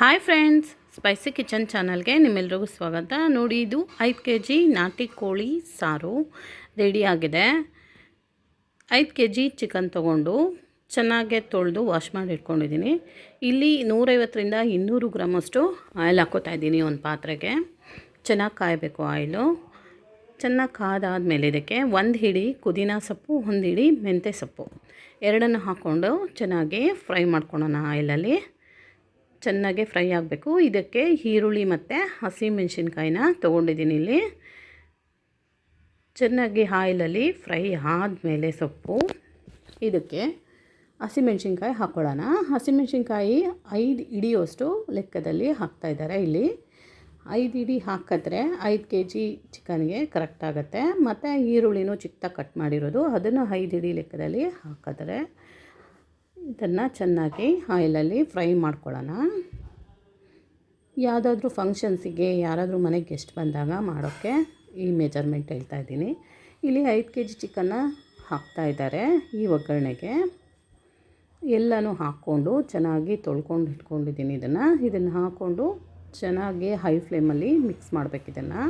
Hi friends spicy kitchen ಚಾನಲ್ಗೆ ನಿಮ್ಮೆಲ್ರಿಗೂ ಸ್ವಾಗತ. ನೋಡಿ, ಇದು ಐದು ಕೆ ಜಿ ನಾಟಿ ಕೋಳಿ ಸಾರು ರೆಡಿಯಾಗಿದೆ ಐದು ಕೆ ಜಿ ಚಿಕನ್ ತೊಗೊಂಡು ಚೆನ್ನಾಗೆ ತೊಳೆದು ವಾಶ್ ಮಾಡಿ ಇಟ್ಕೊಂಡಿದ್ದೀನಿ. ಇಲ್ಲಿ ನೂರೈವತ್ತರಿಂದ ಇನ್ನೂರು ಗ್ರಾಮಷ್ಟು ಆಯಿಲ್ ಹಾಕೋತಾ ಇದ್ದೀನಿ ಒಂದು ಪಾತ್ರೆಗೆ. ಚೆನ್ನಾಗಿ ಕಾಯಬೇಕು ಆಯಿಲು ಚೆನ್ನಾಗಿ ಕಾದಾದಮೇಲೆ ಇದಕ್ಕೆ ಒಂದು ಹಿಡಿ ಪುದೀನ ಸೊಪ್ಪು, ಒಂದು ಹಿಡಿ ಮೆಂತ್ಯ ಸೊಪ್ಪು. ಎರಡನ್ನು ಹಾಕ್ಕೊಂಡು ಚೆನ್ನಾಗಿ ಫ್ರೈ ಮಾಡ್ಕೊಳ್ಳೋಣ ಆಯಿಲಲ್ಲಿ ಚೆನ್ನಾಗಿ ಫ್ರೈ ಆಗಬೇಕು. ಇದಕ್ಕೆ ಈರುಳ್ಳಿ ಮತ್ತು ಹಸಿಮೆಣಸಿನ್ಕಾಯಿನ ತೊಗೊಂಡಿದ್ದೀನಿ ಇಲ್ಲಿ. ಚೆನ್ನಾಗಿ ಆಯಿಲಲ್ಲಿ ಫ್ರೈ ಆದಮೇಲೆ ಸೊಪ್ಪು. ಇದಕ್ಕೆ ಹಸಿಮೆಣ್ಸಿನ್ಕಾಯಿ ಹಾಕ್ಕೊಳ್ಳೋಣ ಹಸಿಮೆಣ್ಸಿನ್ಕಾಯಿ ಐದು ಹಿಡಿಯೋಷ್ಟು ಲೆಕ್ಕದಲ್ಲಿ ಹಾಕ್ತಾಯಿದ್ದಾರೆ ಇಲ್ಲಿ. ಐದು ಇಡಿ ಹಾಕಿದ್ರೆ ಐದು ಕೆ ಜಿ ಚಿಕನ್ಗೆ ಕರೆಕ್ಟ್ ಆಗುತ್ತೆ. ಮತ್ತು ಈರುಳ್ಳಿನೂ ಚಿಕ್ಕದಾಗಿ ಕಟ್ ಮಾಡಿರೋದು. ಅದನ್ನು ಐದು ಇಡಿ ಲೆಕ್ಕದಲ್ಲಿ ಹಾಕಿದ್ರೆ ಇದನ್ನು ಚೆನ್ನಾಗಿ ಆಯಿಲಲ್ಲಿ ಫ್ರೈ ಮಾಡ್ಕೊಳ್ಳೋಣ. ಯಾವುದಾದ್ರೂ ಫಂಕ್ಷನ್ಸಿಗೆ ಯಾರಾದರೂ ಮನೆಗೆ ಗೆಸ್ಟ್ ಬಂದಾಗ ಮಾಡೋಕ್ಕೆ ಈ ಮೆಜರ್ಮೆಂಟ್ ಹೇಳ್ತಾ ಇದ್ದೀನಿ. ಇಲ್ಲಿ ಐದು ಕೆ ಜಿ ಚಿಕನ್ನ ಹಾಕ್ತಾಯಿದ್ದಾರೆ ಈ ಒಗ್ಗರಣೆಗೆ. ಎಲ್ಲನೂ ಹಾಕ್ಕೊಂಡು ಚೆನ್ನಾಗಿ ತೊಳ್ಕೊಂಡು ಇಟ್ಕೊಂಡಿದ್ದೀನಿ ಇದನ್ನು. ಇದನ್ನು ಹಾಕ್ಕೊಂಡು ಚೆನ್ನಾಗಿ ಹೈ ಫ್ಲೇಮಲ್ಲಿ ಮಿಕ್ಸ್ ಮಾಡಬೇಕು ಇದನ್ನು.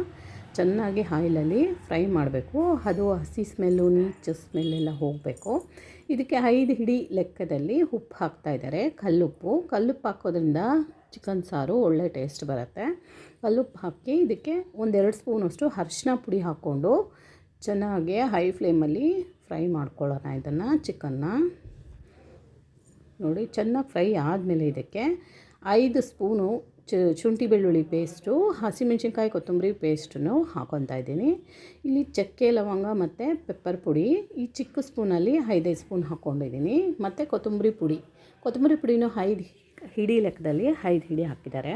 ಚೆನ್ನಾಗಿ ಆಯಿಲಲ್ಲಿ ಫ್ರೈ ಮಾಡಬೇಕು. ಅದು ಹಸಿ ಸ್ಮೆಲ್ಲು, ನೀಚು ಸ್ಮೆಲ್ಲೆಲ್ಲ ಹೋಗಬೇಕು. ಇದಕ್ಕೆ ಐದು ಹಿಡಿ ಲೆಕ್ಕದಲ್ಲಿ ಉಪ್ಪು ಹಾಕ್ತಾ ಇದ್ದಾರೆ. ಕಲ್ಲುಪ್ಪು. ಕಲ್ಲುಪ್ಪು ಹಾಕೋದ್ರಿಂದ ಚಿಕನ್ ಸಾರು ಒಳ್ಳೆ ಟೇಸ್ಟ್ ಬರುತ್ತೆ. ಕಲ್ಲುಪ್ಪು ಹಾಕಿ ಇದಕ್ಕೆ ಒಂದೆರಡು ಸ್ಪೂನಷ್ಟು ಅರಿಶಿನ ಪುಡಿ ಹಾಕ್ಕೊಂಡು ಚೆನ್ನಾಗಿ ಹೈ ಫ್ಲೇಮಲ್ಲಿ ಫ್ರೈ ಮಾಡ್ಕೊಳ್ಳೋಣ ಇದನ್ನು, ಚಿಕನ್ನ. ನೋಡಿ, ಚೆನ್ನಾಗಿ ಫ್ರೈ ಆದಮೇಲೆ ಇದಕ್ಕೆ ಐದು ಸ್ಪೂನು ಶುಂಠಿ ಬೆಳ್ಳುಳ್ಳಿ ಪೇಸ್ಟು ಹಸಿಮೆಣ್ಸಿನ್ಕಾಯಿ ಕೊತ್ತಂಬರಿ ಪೇಸ್ಟನ್ನು ಹಾಕೊತಾ ಇದ್ದೀನಿ. ಇಲ್ಲಿ ಚಕ್ಕೆ, ಲವಂಗ ಮತ್ತು ಪೆಪ್ಪರ್ ಪುಡಿ, ಈ ಚಿಕ್ಕ ಸ್ಪೂನಲ್ಲಿ ಐದೈದು ಸ್ಪೂನ್ ಹಾಕ್ಕೊಂಡಿದ್ದೀನಿ ಮತ್ತು ಕೊತ್ತಂಬರಿ ಪುಡಿ. ಕೊತ್ತಂಬರಿ ಪುಡಿನೂ ಐದು ಹಿಡಿ ಲೆಕ್ಕದಲ್ಲಿ ಐದು ಹಿಡಿ ಹಾಕಿದ್ದಾರೆ.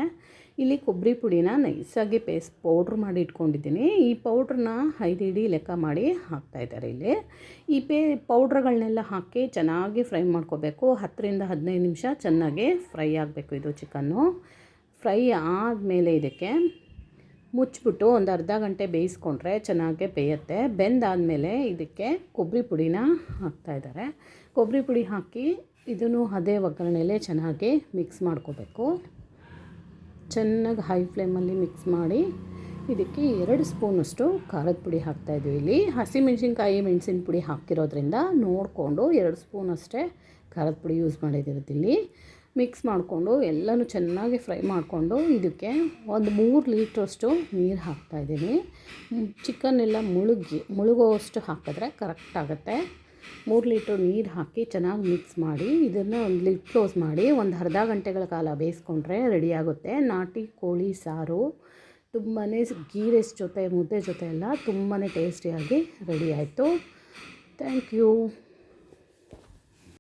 ಇಲ್ಲಿ ಕೊಬ್ಬರಿ ಪುಡಿನ ನೈಸಾಗಿ ಪೇಸ್ಟ್ ಪೌಡ್ರ್ ಮಾಡಿ ಇಟ್ಕೊಂಡಿದ್ದೀನಿ. ಈ ಪೌಡ್ರನ್ನ ಐದು ಹಿಡಿ ಲೆಕ್ಕ ಮಾಡಿ ಹಾಕ್ತಾಯಿದ್ದಾರೆ ಇಲ್ಲಿ. ಈ ಪೇ ಪೌಡ್ರ್ಗಳನ್ನೆಲ್ಲ ಹಾಕಿ ಚೆನ್ನಾಗಿ ಫ್ರೈ ಮಾಡ್ಕೋಬೇಕು. ಹತ್ತರಿಂದ ಹದಿನೈದು ನಿಮಿಷ ಚೆನ್ನಾಗಿ ಫ್ರೈ ಆಗಬೇಕು ಇದು ಚಿಕನ್ನು ಫ್ರೈ ಆದಮೇಲೆ ಇದಕ್ಕೆ ಮುಚ್ಚಿಬಿಟ್ಟು ಒಂದು ಅರ್ಧ ಗಂಟೆ ಬೇಯಿಸ್ಕೊಂಡ್ರೆ ಚೆನ್ನಾಗೆ ಬೇಯುತ್ತೆ. ಬೆಂದಾದಮೇಲೆ ಇದಕ್ಕೆ ಕೊಬ್ಬರಿ ಪುಡಿನ ಹಾಕ್ತಾಯಿದ್ದಾರೆ ಕೊಬ್ಬರಿ ಪುಡಿ ಹಾಕಿ ಇದನ್ನು ಅದೇ ಒಗ್ಗರಣೆಲೇ ಚೆನ್ನಾಗಿ ಮಿಕ್ಸ್ ಮಾಡ್ಕೋಬೇಕು. ಚೆನ್ನಾಗಿ ಹೈ ಫ್ಲೇಮಲ್ಲಿ ಮಿಕ್ಸ್ ಮಾಡಿ ಇದಕ್ಕೆ ಎರಡು ಸ್ಪೂನಷ್ಟು ಖಾರದ ಪುಡಿ ಹಾಕ್ತಾಯಿದ್ವಿ ಇಲ್ಲಿ. ಹಸಿಮೆಣ್ಸಿನ್ಕಾಯಿ, ಮೆಣಸಿನ ಪುಡಿ ಹಾಕಿರೋದ್ರಿಂದ ನೋಡಿಕೊಂಡು ಎರಡು ಸ್ಪೂನಷ್ಟೇ ಖಾರದ ಪುಡಿ ಯೂಸ್ ಮಾಡಿದಿರೋದಿಲ್ಲಿ ಮಿಕ್ಸ್ ಮಾಡಿಕೊಂಡು ಎಲ್ಲನೂ ಚೆನ್ನಾಗಿ ಫ್ರೈ ಮಾಡಿಕೊಂಡು ಇದಕ್ಕೆ ಒಂದು ಮೂರು ಲೀಟ್ರಷ್ಟು ನೀರು ಹಾಕ್ತಾಯಿದ್ದೀನಿ ಚಿಕನ್ ಎಲ್ಲ ಮುಳುಗಿ, ಮುಳುಗೋವಷ್ಟು ಹಾಕಿದ್ರೆ ಕರೆಕ್ಟ್ ಆಗುತ್ತೆ. ಮೂರು ಲೀಟ್ರ್ ನೀರು ಹಾಕಿ ಚೆನ್ನಾಗಿ ಮಿಕ್ಸ್ ಮಾಡಿ, ಇದನ್ನು ಒಂದು ಲಿಡ್ ಕ್ಲೋಸ್ ಮಾಡಿ ಒಂದು ಅರ್ಧ ಗಂಟೆಗಳ ಕಾಲ ಬೇಯಿಸ್ಕೊಂಡ್ರೆ ರೆಡಿಯಾಗುತ್ತೆ ನಾಟಿ, ಕೋಳಿ, ಸಾರು ತುಂಬಾ ಗೀ ರೈಸ್ ಜೊತೆ, ಮುದ್ದೆ ಜೊತೆ ಎಲ್ಲ ತುಂಬಾ ಟೇಸ್ಟಿಯಾಗಿ ರೆಡಿ ಆಯಿತು. Thank you